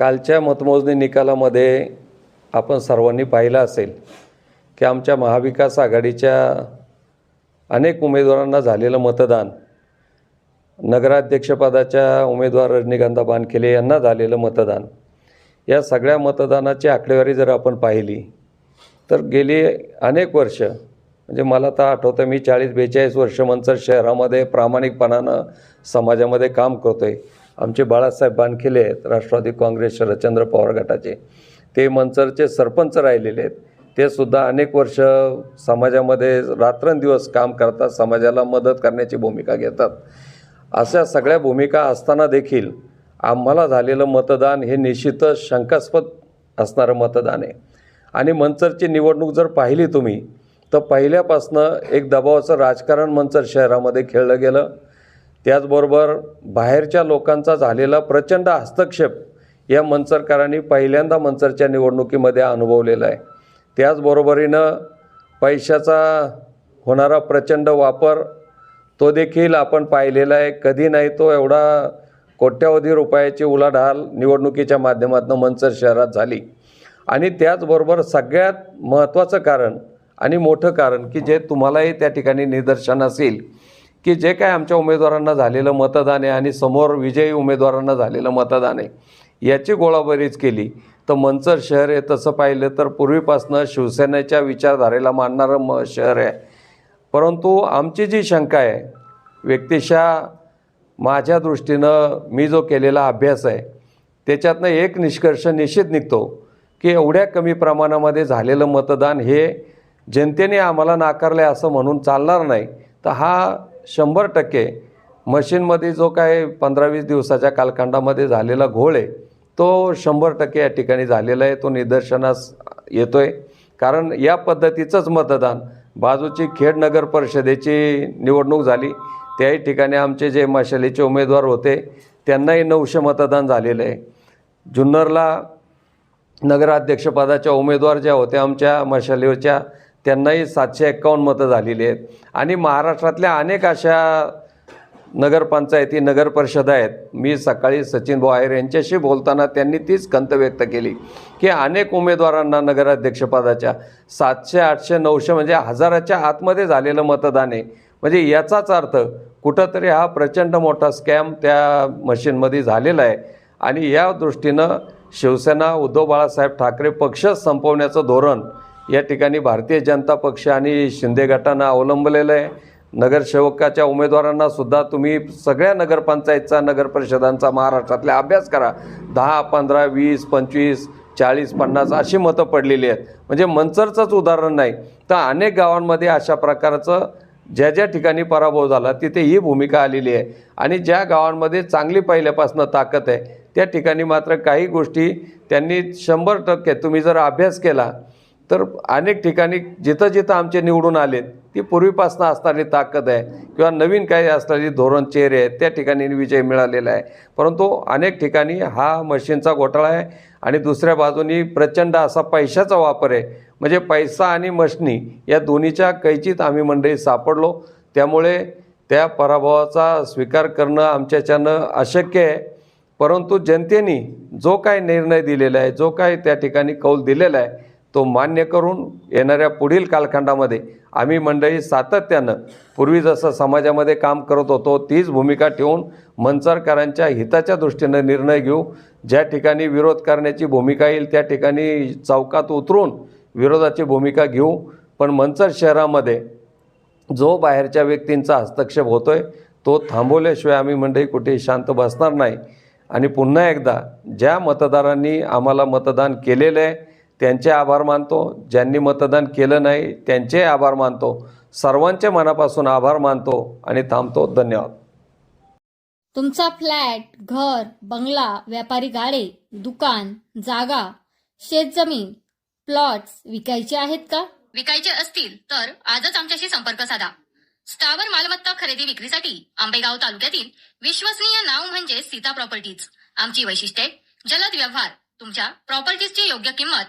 कालच्या मतमोजणी निकालामध्ये आपण सर्वांनी पाहिलं असेल की आमच्या महाविकास आघाडीच्या अनेक उमेदवारांना झालेलं मतदान नगराध्यक्षपदाच्या उमेदवार रजनीकांता बानखेले यांना झालेलं मतदान या सगळ्या मतदानाची आकडेवारी जर आपण पाहिली तर गेली अनेक वर्ष म्हणजे मला तर आठवतं मी चाळीस बेचाळीस वर्ष मंचर शहरामध्ये प्रामाणिकपणानं समाजामध्ये काम करतो आहे आमचे बाळासाहेब बानखिले आहेत राष्ट्रवादी काँग्रेस शरदचंद्र पवार गटाचे. ते मंचरचे सरपंच राहिलेले आहेत. ते सुद्धा अनेक वर्ष समाजामध्ये रात्रंदिवस काम करतात समाजाला मदत करण्याची भूमिका घेतात. अशा सगळ्या भूमिका असताना देखील आम्हाला झालेलं मतदान हे निश्चितच शंकास्पद असणारं मतदान आहे. आणि मंचरची निवडणूक जर पाहिली तुम्ही तर पहिल्यापासनं एक दबावाचं राजकारण मंचर शहरामध्ये खेळलं गेलं. त्याचबरोबर बाहेरच्या लोकांचा झालेला प्रचंड हस्तक्षेप या मंचरकरांनी पहिल्यांदा मंचरच्या निवडणुकीमध्ये अनुभवलेला आहे. त्याचबरोबरीनं पैशाचा होणारा प्रचंड वापर तो देखील आपण पाहिलेला आहे. कधी नाही तो एवढा कोट्यावधी रुपयाची उलाढाल निवडणुकीच्या माध्यमातून मंचर शहरात झाली. आणि त्याचबरोबर सगळ्यात महत्त्वाचं कारण आणि मोठं कारण की जे तुम्हालाही त्या ठिकाणी निदर्शन असेल की जे काय आमच्या उमेदवारांना झालेलं मतदान आहे आणि समोर विजयी उमेदवारांना झालेलं मतदान आहे याची गोळाबरीच केली. तर मंचर शहर आहे तसं पाहिलं तर पूर्वीपासनं शिवसेनेच्या विचारधारेला मानणारं म शहर आहे. परंतु आमची जी शंका आहे व्यक्तिशः माझ्या दृष्टीनं मी जो केलेला अभ्यास आहे त्याच्यातनं एक निष्कर्ष निश्चित निघतो की एवढ्या कमी प्रमाणामध्ये झालेलं मतदान हे जनतेने आम्हाला नाकारलं आहे असं म्हणून चालणार नाही. तर हा शंभर टक्के मशीनमध्ये जो काय पंधरा वीस दिवसाच्या कालखंडामध्ये झालेला घोळ आहे तो शंभर टक्के या ठिकाणी झालेला आहे. तो निदर्शनास येतो आहे कारण या पद्धतीचंच मतदान बाजूची खेड नगर परिषदेची निवडणूक झाली. त्याही ठिकाणी आमचे जे मशालीचे उमेदवार होते त्यांनाही नऊशे मतदान झालेलं आहे. जुन्नरला नगराध्यक्षपदाच्या उमेदवार ज्या होत्या आमच्या मशालीच्या त्यांनाही सातशे एक्कावन्न मतं झालेली आहेत. आणि महाराष्ट्रातल्या अनेक अशा नगरपंचायती नगर परिषदा आहेत. मी सकाळी सचिन बोहायर यांच्याशी बोलताना त्यांनी तीच खंत व्यक्त केली की अनेक उमेदवारांना नगराध्यक्षपदाच्या सातशे आठशे नऊशे म्हणजे हजाराच्या आतमध्ये झालेलं मतदान आहे. म्हणजे याचाच अर्थ कुठंतरी हा प्रचंड मोठा स्कॅम त्या मशीनमध्ये झालेला आहे. आणि या दृष्टीनं शिवसेना उद्धव बाळासाहेब ठाकरे पक्ष संपवण्याचं धोरण या ठिकाणी भारतीय जनता पक्ष आणि शिंदे गटानं अवलंबलेलं आहे. नगरसेवकाच्या उमेदवारांना सुद्धा तुम्ही सगळ्या नगरपंचायतचा नगरपरिषदांचा महाराष्ट्रातला अभ्यास करा. दहा पंधरा वीस पंचवीस चाळीस पन्नास अशी मतं पडलेली आहेत. म्हणजे मंचरचंच उदाहरण नाही. तर अनेक गावांमध्ये अशा प्रकारचं ज्या ज्या ठिकाणी पराभव झाला तिथे ही भूमिका आलेली आहे. आणि ज्या गावांमध्ये चांगली पहिल्यापासून ताकद आहे त्या ठिकाणी मात्र काही गोष्टी त्यांनी शंभर टक्के तुम्ही जर अभ्यास केला तर अनेक ठिकाणी जिथं जिथं आमचे निवडून आलेत ती पूर्वीपासून असणारी ताकद आहे किंवा नवीन काही असणारी धोरण चेहरे आहेत त्या ठिकाणी विजय मिळालेला आहे. परंतु अनेक ठिकाणी हा मशीनचा घोटाळा आहे आणि दुसऱ्या बाजूनी प्रचंड असा पैशाचा वापर आहे. म्हणजे पैसा आणि मशनी या दोन्हीच्या कैचीत आम्ही मंडळी सापडलो. त्यामुळे त्या पराभवाचा स्वीकार करणं आमच्याच्यानं अशक्य आहे. परंतु जनतेने जो काय निर्णय दिलेला आहे जो काय त्या ठिकाणी कौल दिलेला आहे तो मान्य करून येणाऱ्या पुढील कालखंडामध्ये आम्ही मंडळी सातत्यानं पूर्वी जसं समाजामध्ये काम करत होतो तीच भूमिका ठेवून मंचरकरांच्या हिताच्या दृष्टीनं निर्णय घेऊ. ज्या ठिकाणी विरोध करण्याची भूमिका येईल त्या ठिकाणी चौकात उतरून विरोधाची भूमिका घेऊ. पण मंचर शहरामध्ये जो बाहेरच्या व्यक्तींचा हस्तक्षेप होतो आहे तो थांबवल्याशिवाय आम्ही मंडळी कुठेही शांत बसणार नाही. आणि पुन्हा एकदा ज्या मतदारांनी आम्हाला मतदान केलेलं आहे त्यांचे आभार मानतो. ज्यांनी मतदान केलं नाही त्यांचे आभार मानतो. सर्वांचे मनापासून आभार मानतो आणि थांबतो. धन्यवाद. तुमचा फ्लॅट घर बंगला व्यापारी गाडे दुकान जागा शेतजमीन प्लॉट्स विकायचे आहेत का? विकायचे असतील तर आजच आमच्याशी संपर्क साधा. स्थावर मालमत्ता खरेदी विक्रीसाठी आंबेगाव तालुक्यातील विश्वसनीय नाव म्हणजे सीता प्रॉपर्टीज. आमची वैशिष्ट्ये जलद व्यवहार तुमच्या प्रॉपर्टीजची योग्य किंमत